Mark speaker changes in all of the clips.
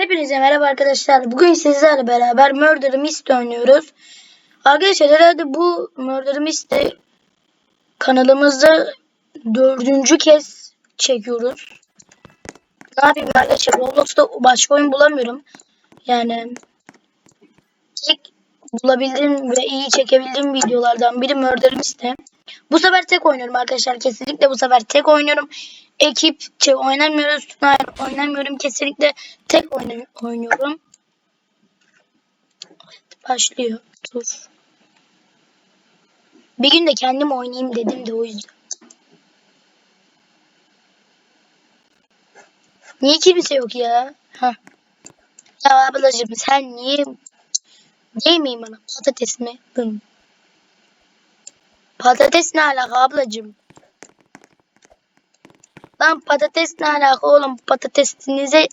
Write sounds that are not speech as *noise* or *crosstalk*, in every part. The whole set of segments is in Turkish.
Speaker 1: Hepinize merhaba arkadaşlar. Bugün sizlerle beraber Murder Mystery oynuyoruz. Arkadaşlar herhalde bu Murder Mystery kanalımızda dördüncü kez çekiyoruz. Ne yapayım arkadaşlar? Roblox'ta başka oyun bulamıyorum. Yani bulabildiğim ve iyi çekebildiğim videolardan biri Murder Mystery. Bu sefer tek oynuyorum arkadaşlar. Kesinlikle bu sefer tek oynuyorum. Ekipçe oynamıyoruz. Hayır, oynamıyorum. Kesinlikle tek oynuyorum. Başlıyor. Dur. Bir gün de kendim oynayayım dedim de o yüzden. Niye kimse yok ya? Hah. Ya ablacığım sen niye Değmeyin bana. Patates mi? Bım. Patates ne alaka ablacığım? Lan patates ne alaka oğlum? Patatesinize...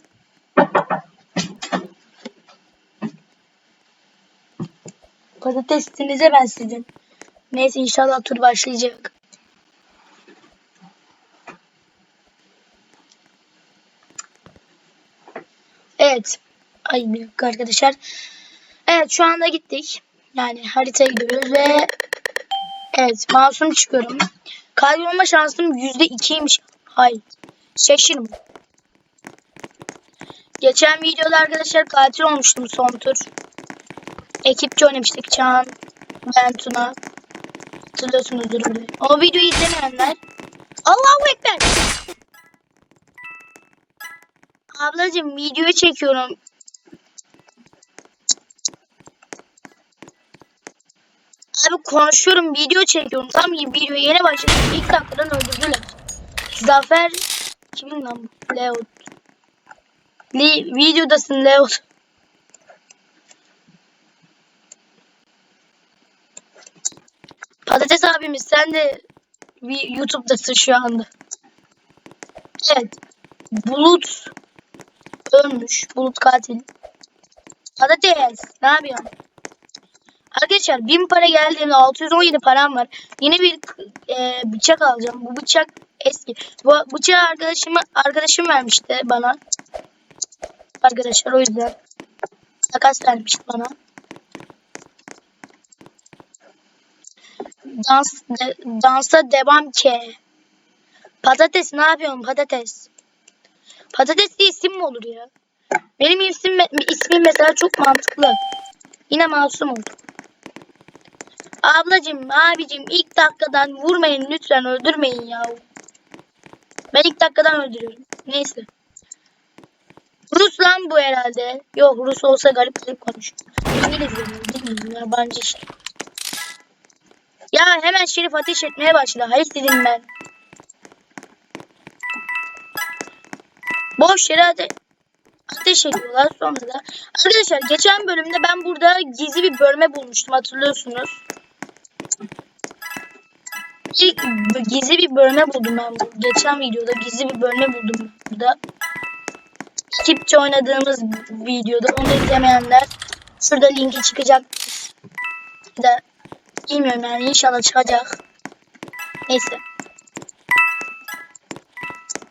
Speaker 1: Patatesinize ben sizin. Neyse inşallah tur başlayacak. Evet. Ay bir arkadaşlar. Evet şu anda gittik. Yani haritaya gidiyoruz ve evet masum çıkıyorum. Kaybolma şansım yüzde ikiymiş. Hay. Şaşırım. Geçen videoda arkadaşlar katil olmuştum son tur. Ekipçe oynamıştık Çağan, ben Tuna. Hatırlıyorsunuzdur bile. O videoyu izlemeyenler. Allahu Ekber. Ablacım videoyu çekiyorum. Abi konuşuyorum, video çekiyorum. Tam iyi video yeni başladı. İlk dakikadan öldürdüler. Zafer kimin lan bu? Leo. Li, videodasın Leo. Patates abimiz sen de YouTube'dasın şu anda. Evet. Bulut ölmüş. Bulut katil. Patates ne yapıyorsun? Arkadaşlar 1000 para geldiğinde 617 param var. Yeni bir e, bıçak alacağım. Bu bıçak eski. Bu bıçağı arkadaşıma arkadaşım vermişti bana. Arkadaşlar o yüzden takas vermişti bana. Dans de, dansa devam ki. Patates ne yapıyorsun patates? Patates diye isim mi olur ya? Benim isim, ismim mesela çok mantıklı. Yine masum oldu. Ablacım, abicim ilk dakikadan vurmayın lütfen öldürmeyin ya. Ben ilk dakikadan öldürüyorum. Neyse. Rus lan bu herhalde. Yok Rus olsa garip garip konuşuyor. İngiliz benim yabancı işte. Ya hemen Şerif ateş etmeye başladı. Hayır dedim ben. Boş yere ate ateş ediyorlar sonra da. Arkadaşlar geçen bölümde ben burada gizli bir bölme bulmuştum hatırlıyorsunuz. İlk gizli bir bölme buldum ben. Geçen videoda gizli bir bölme buldum burada. Ekipçe oynadığımız videoda onu izlemeyenler şurada linki çıkacak. Da bilmiyorum yani inşallah çıkacak. Neyse.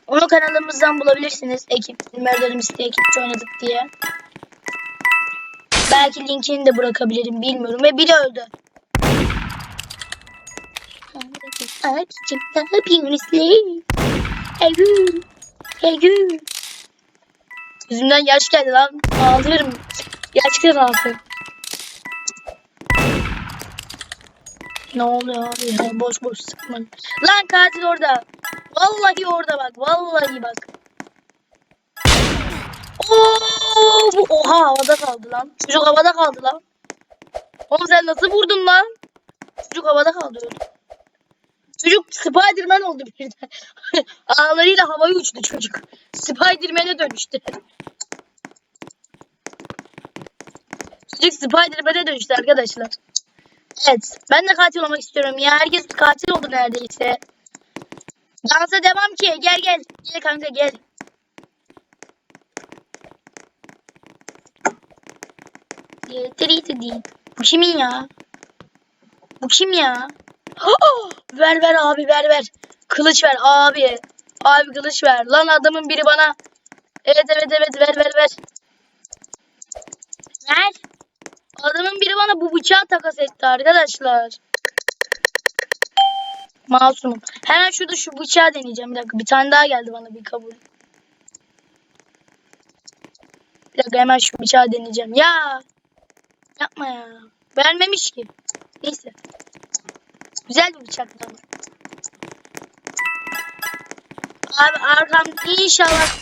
Speaker 1: Onu kanalımızdan bulabilirsiniz. Ekip, Murder Mystery ekipçe oynadık diye. Belki linkini de bırakabilirim bilmiyorum. Ve biri öldü. Abicim ne yapıyorsunuz? Eyyüm. Eyyüm. Yüzümden yaş geldi lan. Ağlıyorum. Gerçekten ağlıyorum. Ne oluyor abi ya? Boş boş sıkma. Lan katil orada. Vallahi orada bak. Vallahi bak. Oo, bu oha havada kaldı lan. Çocuk havada kaldı lan. Oğlum sen nasıl vurdun lan? Çocuk havada kaldı öyle. Çocuk Spiderman oldu birden. *laughs* Ağlarıyla havaya uçtu çocuk. Spiderman'e dönüştü. Çocuk Spiderman'e dönüştü arkadaşlar. Evet. Ben de katil olmak istiyorum ya. Herkes katil oldu neredeyse. Dansa devam ki. Gel gel. Gel kanka gel. Değil. Bu kimin ya? Bu kim ya? *gasps* Ver ver abi ver ver. Kılıç ver abi. Abi kılıç ver. Lan adamın biri bana. Evet evet evet ver ver ver. Ver. Adamın biri bana bu bıçağı takas etti arkadaşlar. Masumum. Hemen şurada şu bıçağı deneyeceğim. Bir dakika bir tane daha geldi bana bir kabul. Bir dakika hemen şu bıçağı deneyeceğim. Ya. Yapma ya. Vermemiş ki. Neyse. Güzel bir bıçak ama. Abi arkam inşallah.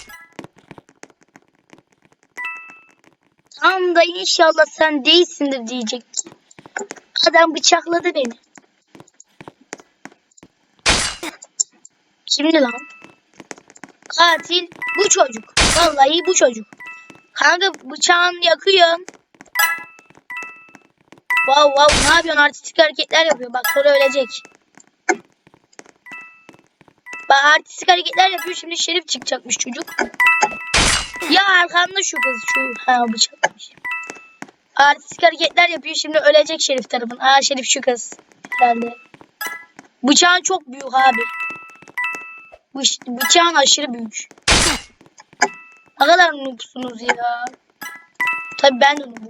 Speaker 1: Tam da inşallah sen değilsindir diyecektim. Adam bıçakladı beni. Kimdi lan? Katil bu çocuk. Vallahi bu çocuk. Kanka bıçağın yakıyorsun. Wow wow ne yapıyorsun artistik hareketler yapıyor. Bak sonra ölecek. Bak artistik hareketler yapıyor şimdi şerif çıkacakmış çocuk. Ya arkamda şu kız şu. Ha bıçakmış. Artistik hareketler yapıyor şimdi ölecek şerif tarafın. Aa şerif şu kız. Herhalde. Bıçağın çok büyük abi. Bıç bıçağın aşırı büyük. Ne kadar noobsunuz ya. Tabii ben de noobum.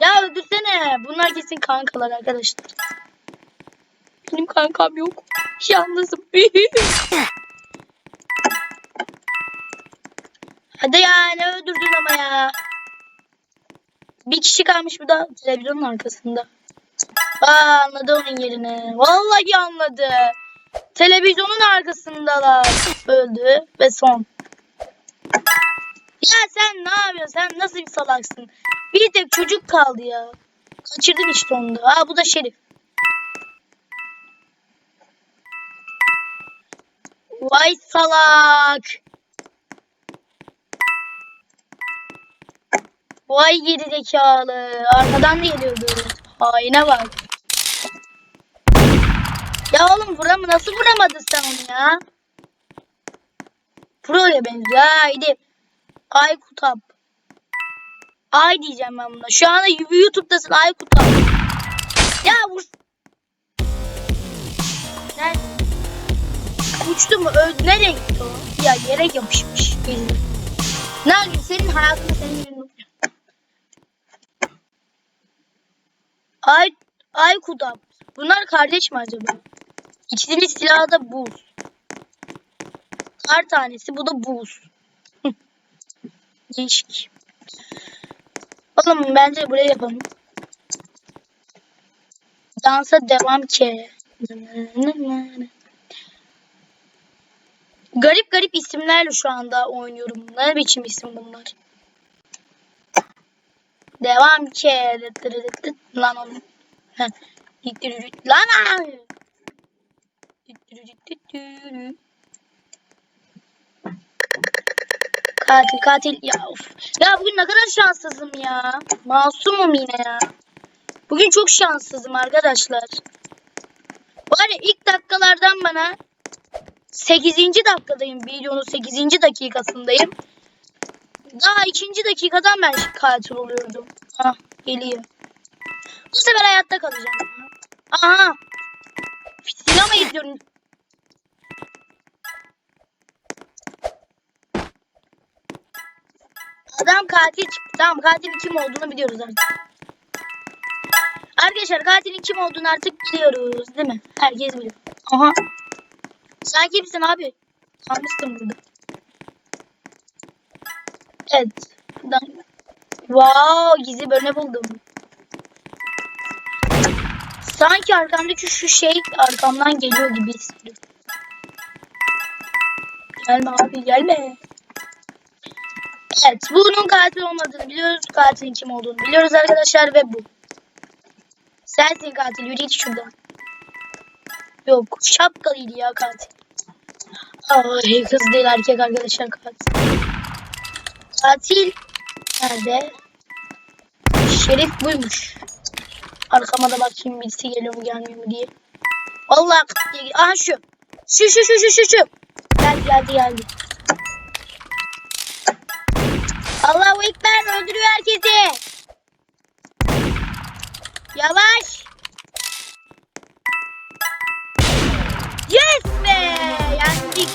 Speaker 1: Ya öldürsene. Bunlar kesin kankalar arkadaşlar. Benim kankam yok. Yalnızım. *laughs* Hadi ya ne öldürdün ama ya. Bir kişi kalmış bu da televizyonun arkasında. Aa anladı onun yerini. Vallahi anladı. Televizyonun arkasındalar. Öldü ve son. Sen ne yapıyorsun? Sen nasıl bir salaksın? Bir tek çocuk kaldı ya. Kaçırdın işte onu da. Aa bu da Şerif. Vay salak. Vay gerizekalı. Arkadan da geliyordu. Haine bak. Ya oğlum vuram nasıl vuramadın sen onu ya? Pro'ya benziyor. Haydi. Aykutap. Ay diyeceğim ben buna. Şu anda YouTube'dasın Aykutap. Ya vur. Nerede? Uçtu mu? Öldü. Nereye gitti o? Ya yere yapışmış. Belli. Ne yapayım? Senin hayatını senin yerine Ay, Aykutap. Bunlar kardeş mi acaba? İkisinin silahı da buz. Kar tanesi bu da buz. Değişik. Oğlum bence buraya yapalım. Dansa devam ki. Garip garip isimlerle şu anda oynuyorum. Ne biçim isim bunlar? Devam ki. Lan oğlum. Lan abi. Katil katil ya of. Ya bugün ne kadar şanssızım ya. Masumum yine ya. Bugün çok şanssızım arkadaşlar. Var ya ilk dakikalardan bana 8. dakikadayım. Videonun 8. dakikasındayım. Daha 2. dakikadan ben katil oluyordum. Ah geliyor. Bu sefer hayatta kalacağım. Aha. Sinema izliyorum. Adam katil. Tamam katilin kim olduğunu biliyoruz artık. Arkadaşlar katilin kim olduğunu artık biliyoruz değil mi? Herkes biliyor. Aha. Sen kimsin abi? Kalmışsın burada. Evet. Buradan. Wow, gizli bölme buldum. Sanki arkamdaki şu şey arkamdan geliyor gibi hissediyorum. Gelme abi gelme. Evet bunun katil olmadığını biliyoruz. Katilin kim olduğunu biliyoruz arkadaşlar ve bu. Sensin katil yürü git şuradan. Yok şapkalıydı ya katil. Ay kız değil erkek arkadaşlar katil. Katil nerede? Şerif buymuş. Arkama da bakayım birisi geliyor mu gelmiyor mu diye. Allah aha şu. Şu şu şu şu şu şu. Geldi geldi geldi. öldürüyor herkesi. Yavaş. Yes be. Yendik.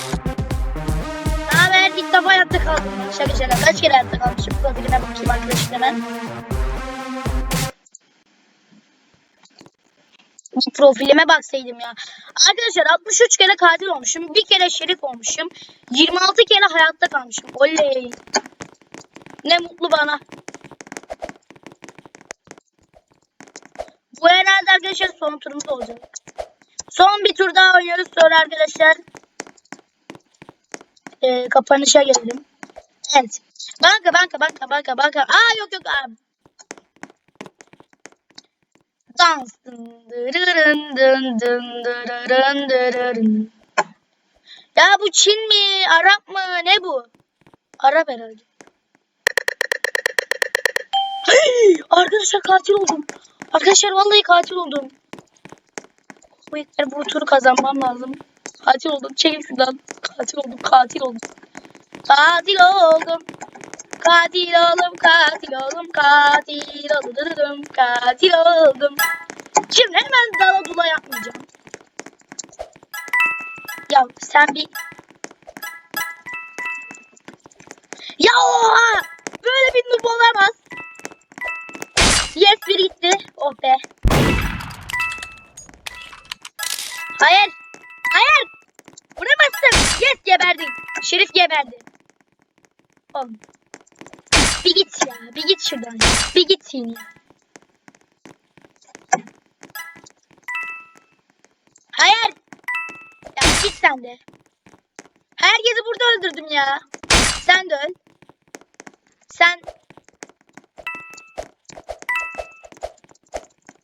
Speaker 1: Daha ben ilk defa hayatta kaldım. Şaka şaka. Kaç kere hayatta kalmışım. Profilime bakayım arkadaşım hemen. profilime baksaydım ya. Arkadaşlar 63 kere katil olmuşum. Bir kere şerif olmuşum. 26 kere hayatta kalmışım. Oley. Ne mutlu bana. Bu herhalde arkadaşlar son turumuz olacak. Son bir tur daha oynuyoruz. Sonra arkadaşlar e, kapanışa gelelim. Evet. Banka banka banka banka banka. Aa yok yok abi. Dans. Dırırın dın dın dırırın dırırın. Ya bu Çin mi? Arap mı? Ne bu? Arap herhalde. Arkadaşlar katil oldum. Arkadaşlar vallahi katil oldum. Bu, bu turu kazanmam lazım. Katil oldum. Çekil şuradan. Katil oldum. Katil oldum. Katil oldum. Katil oldum. Katil oldum. Katil oldum. Katil oldum. Şimdi hemen dala dula yapmayacağım. Ya sen bir... Geberdi. Oğlum. Bir git ya. Bir git şuradan. Bir git yine. Hayır. Ya git sen de. Herkesi burada öldürdüm ya. Sen de öl. Sen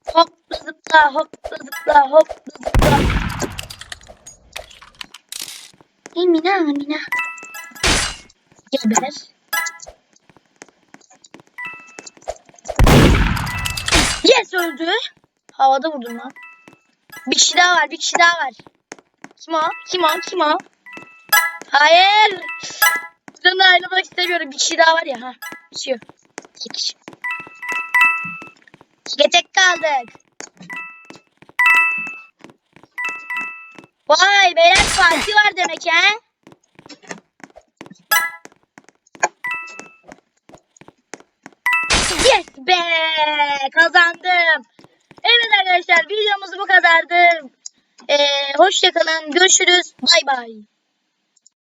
Speaker 1: hop zıpla hop zıpla hop zıpla. Emine Amine. Geber. Yes öldü. Havada vurdum lan. Bir kişi daha var, bir kişi daha var. Kim o? Kim o? Kim o? Hayır. Buradan ayrılmak istemiyorum. Bir kişi daha var ya. Ha. Bitiyor. İki kişi. İki tek kaldık. Vay beyler parti var demek he. Be kazandım. Evet arkadaşlar videomuz bu kadardı. Ee, hoşçakalın görüşürüz bay bay.